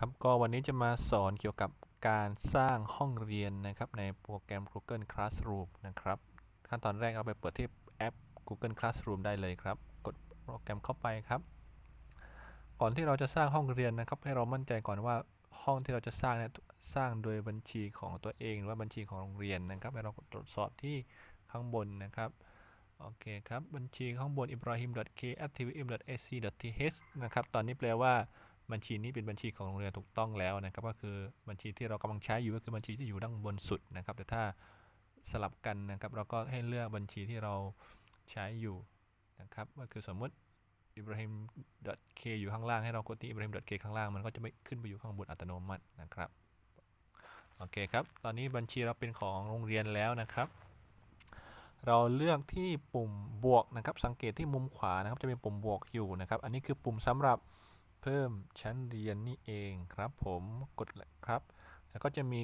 ครับก็วันนี้จะมาสอนเกี่ยวกับการสร้างห้องเรียนนะครับในโปรแกรม Google Classroom นะครับขั้นตอนแรกเราไปเปิดที่แอป Google Classroom ได้เลยครับ กดโปรแกรมเข้าไปครับ ก่อนที่เราจะสร้างห้องเรียนนะครับ ให้เรามั่นใจก่อนว่าห้องที่เราจะสร้างเนี่ยสร้างโดยบัญชีของตัวเอง หรือว่าบัญชีของโรงเรียนนะครับให้เราตรวจสอบที่ข้างบนนะครับโอเคครับบัญชีข้างบน ibrahim.k@tvm.ac.th นะครับตอนนี้แปลว่า บัญชีนี้เป็นบัญชีของโรงเรียนถูกต้องแล้วนะครับ ก็คือบัญชีที่เรากำลังใช้อยู่ก็คือบัญชีที่อยู่ด้านบนสุดนะครับ แต่ถ้าสลับกันนะครับ เราก็ให้เลือกบัญชีที่เราใช้อยู่นะครับ ก็คือสมมติ ibrahim.k อยู่ข้างล่างให้เรากดที่ ibrahim.k ข้างล่างมันก็จะไม่ขึ้นไปอยู่ข้างบนอัตโนมัตินะครับโอเคครับ ตอนนี้บัญชีเราเป็นของโรงเรียนแล้วนะครับ เราเลือกที่ปุ่มบวกนะครับ สังเกตที่มุมขวานะครับ จะมีปุ่มบวกอยู่นะครับ อันนี้คือปุ่มสำหรับ เพิ่มชั้นเรียนนี่เองครับผมกดเลยครับ แล้วก็จะมี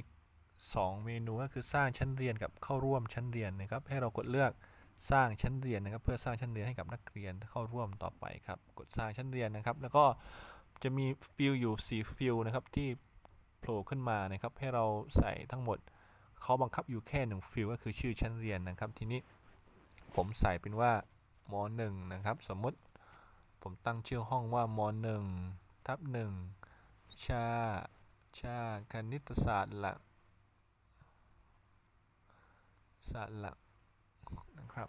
2 เมนูก็คือสร้างชั้นเรียนกับเข้าร่วมชั้นเรียนนะครับ ให้เรากดเลือกสร้างชั้นเรียนนะครับ เพื่อสร้างชั้นเรียนให้กับนักเรียนเข้าร่วมต่อไปครับ กดสร้างชั้นเรียนนะครับ แล้วก็จะมีฟิลอยู่4ฟิลนะครับที่โผล่ขึ้นมานะครับ ให้เราใส่ทั้งหมดเขาบังคับอยู่แค่หนึ่งฟิลก็คือชื่อชั้นเรียนนะครับ ทีนี้ผมใส่เป็นว่าม .1 นะครับ สมมติ ผมตั้งชื่อห้องว่าม .1 ทับ1ชา ชาคณิตศาสตร์หลัก ศาสตร์หลักนะครับ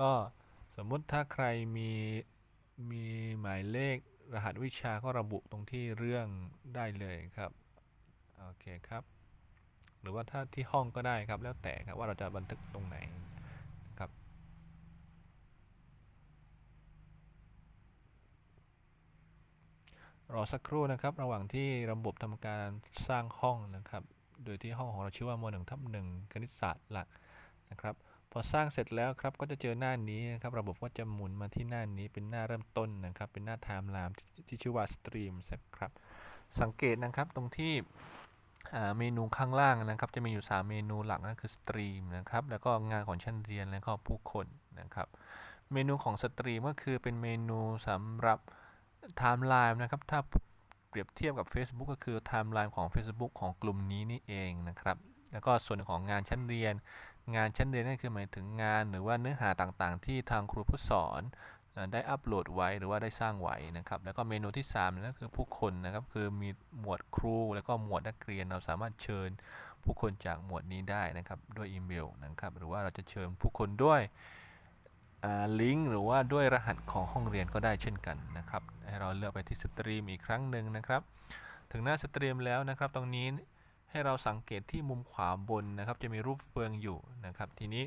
ก็สมมุติถ้าใครมีมีหมายเลขรหัสวิชาก็ระบุตรงที่เรื่องได้เลยครับ โอเคครับ หรือว่าถ้าที่ห้องก็ได้ครับแล้วแต่ครับว่าเราจะบันทึกตรงไหนครับ รอสักครู่นะครับ ระหว่างที่ระบบทำการสร้างห้องนะครับ โดยที่ห้องของเราชื่อว่าม .1 ทับ1คณิตศาสตร์หลักนะครับ พอสร้างเสร็จแล้วครับก็จะเจอหน้านี้นะครับ ระบบก็จะหมุนมาที่หน้านี้เป็นหน้าเริ่มต้นนะครับ เป็นหน้าไทม์ไลน์ที่ชื่อว่า Stream ครับ สังเกตนะครับตรงที่เมนูข้างล่างนะครับจะมีอยู่ 3 เมนูหลักก็คือ Stream นะครับแล้วก็งานของชั้นเรียนแล้วก็ผู้คนนะครับ เมนูของ Stream ก็คือเป็นเมนูสำหรับ ไทม์ไลน์นะครับ ถ้าเปรียบเทียบกับ Facebook ก็คือไทม์ไลน์ของ Facebook ของกลุ่มนี้นี่เองนะครับ แล้วก็ส่วนของงานชั้นเรียน งานชั้นเรียนนั่นคือหมายถึงงานหรือว่าเนื้อหาต่างๆ ที่ทางครูผู้สอนได้อัปโหลดไว้หรือว่าได้สร้างไว้นะครับ แล้วก็เมนูที่3นั่นก็คือผู้คนนะครับ คือมีหมวดครู แล้วก็หมวดนักเรียนเราสามารถเชิญผู้คนจากหมวดนี้ได้นะครับ ด้วยอีเมลนะครับ หรือว่าเราจะเชิญผู้คนด้วย ลิงก์หรือว่าด้วยรหัสของห้องเรียนก็ได้เช่นกันนะครับให้เราเลือกไปที่สตรีมอีกครั้งหนึ่งนะครับ ถึงหน้าสตรีมแล้วนะครับ ตรงนี้ให้เราสังเกตที่มุมขวาบนนะครับ จะมีรูปเฟืองอยู่นะครับ ทีนี้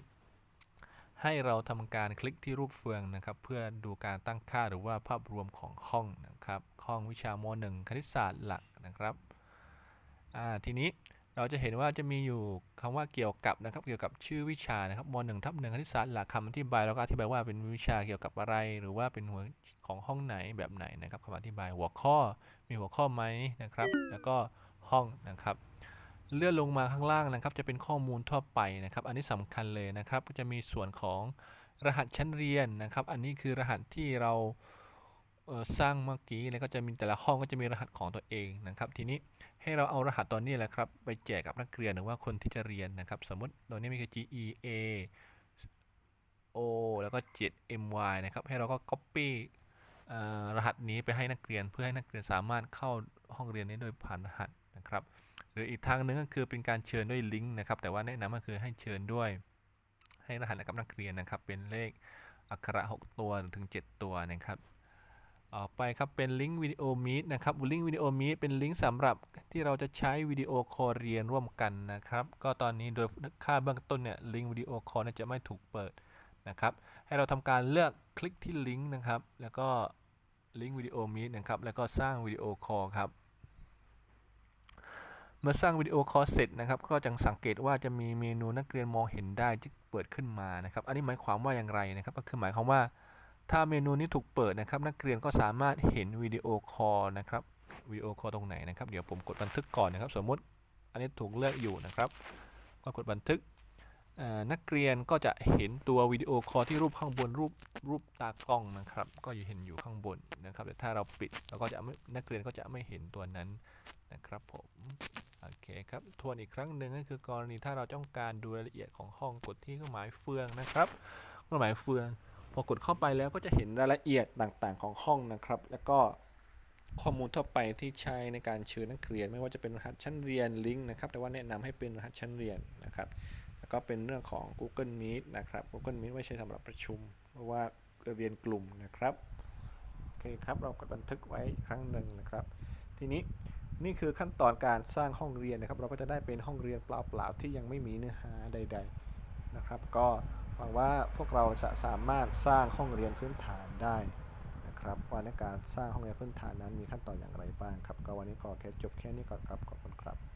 ให้เราทำการคลิกที่รูปเฟืองนะครับ เพื่อดูการตั้งค่าหรือว่าภาพรวมของห้องนะครับห้องวิชาม 1 คณิตศาสตร์หลักนะครับทีนี้ เราจะเห็นว่าจะมีอยู่คำว่าเกี่ยวกับนะครับ เกี่ยวกับชื่อวิชานะครับม1ทับ1คณิตศาสตร์หลักคำอธิบายเราก็อธิบายว่าเป็นวิชาเกี่ยวกับอะไร หรือว่าเป็นหัวของห้องไหนแบบไหนนะครับคำอธิบายหัวข้อมีหัวข้อไหมนะครับ แล้วก็ห้องนะครับ เลื่อนลงมาข้างล่างนะครับ จะเป็นข้อมูลทั่วไปนะครับ อันนี้สำคัญเลยนะครับ ก็จะมีส่วนของรหัสชั้นเรียนนะครับ อันนี้คือรหัสที่เราสร้างเมื่อกี้แล้วก็จะมีแต่ละห้องก็จะมีรหัสของตัวเองนะครับ ทีนี้ ให้เราเอารหัสตอนนี้แหละครับ ไปแจกกับนักเรียนหรือว่าคนที่จะเรียนนะครับ สมมติตัวนี้มีคือ G E A O แล้วก็ 7 M Y นะครับ ให้เราก็ copy รหัสนี้ไปให้นักเรียนเพื่อให้นักเรียนสามารถเข้าห้องเรียนนี้โดยผ่านรหัสนะครับ หรืออีกทางหนึงก็คือเป็นการเชิญด้วยลิงก์นะครับ แต่ว่าแนะนำก็คือให้เชิญด้วย ให้รหัสกับนักเรียนนะครับ เป็นเลขอักขระ 6 ตัวถึง 7 ตัวนะครับ ต่อไปครับเป็นลิงก์วิดีโอมีดนะครับลิงก์วิดีโอมีดเป็นลิงก์สำหรับที่เราจะใช้วิดีโอคอลเรียนร่วมกันนะครับก็ตอนนี้โดยค่าเบื้องต้นเนี่ยลิงก์วิดีโอคอลจะไม่ถูกเปิดนะครับให้เราทำการเลือกคลิกที่ลิงก์นะครับแล้วก็ลิงก์วิดีโอมีดนะครับแล้วก็สร้างวิดีโอคอลครับเมื่อสร้างวิดีโอคอลเสร็จนะครับก็จะสังเกตว่าจะมีเมนูนักเรียนมองเห็นได้ที่เปิดขึ้นมานะครับ อันนี้หมายความว่าอย่างไรนะครับ ก็คือหมายความว่า ถ้าเมนูนี้ถูกเปิดนะครับ นักเรียนก็สามารถเห็นวิดีโอคอลนะครับวิดีโอคอลตรงไหนนะครับ เดี๋ยวผมกดบันทึกก่อนนะครับ สมมุติอันนี้ถูกเลือกอยู่นะครับ ก็กดบันทึกนักเรียนก็จะเห็นตัววิดีโอคอลที่รูปข้างบนรูปรูปตากล้องนะครับ ก็อยู่เห็นอยู่ข้างบนนะครับแต่ถ้าเราปิดเราก็จะไม่นักเรียนก็จะไม่เห็นตัวนั้นนะครับผมโอเคครับทวนอีกครั้งหนึ่งก็คือกรณีถ้าเราต้องการดูรายละเอียดของห้องกดที่เครื่องหมายเฟืองนะครับเครื่องหมายเฟือง พอกดเข้าไปแล้วก็จะเห็นรายละเอียดต่างๆ ของห้องนะครับ แล้วก็ข้อมูลทั่วไปที่ใช้ในการเชิญนักเรียน ไม่ว่าจะเป็นรหัสชั้นเรียนลิงก์นะครับ แต่ว่าแนะนำให้เป็นรหัสชั้นเรียนนะครับ แล้วก็เป็นเรื่องของ Google Meet นะครับ Google Meet ไว้ใช้สำหรับประชุม เพราะว่าเรียนกลุ่มนะครับโอเคครับเราก็บันทึกไว้อีกครั้งหนึ่งนะครับ ทีนี้นี่คือขั้นตอนการสร้างห้องเรียนนะครับ เราก็จะได้เป็นห้องเรียนเปล่าๆที่ยังไม่มีเนื้อหาใด ๆ นะครับ ก็ หวังว่าพวกเราจะสามารถสร้างห้องเรียนพื้นฐานได้นะครับว่าในการสร้างห้องเรียนพื้นฐานนั้นมีขั้นตอนอย่างไรบ้างครับ ก็วันนี้ก็แค่จบแค่นี้ก่อนครับ ขอบคุณครับ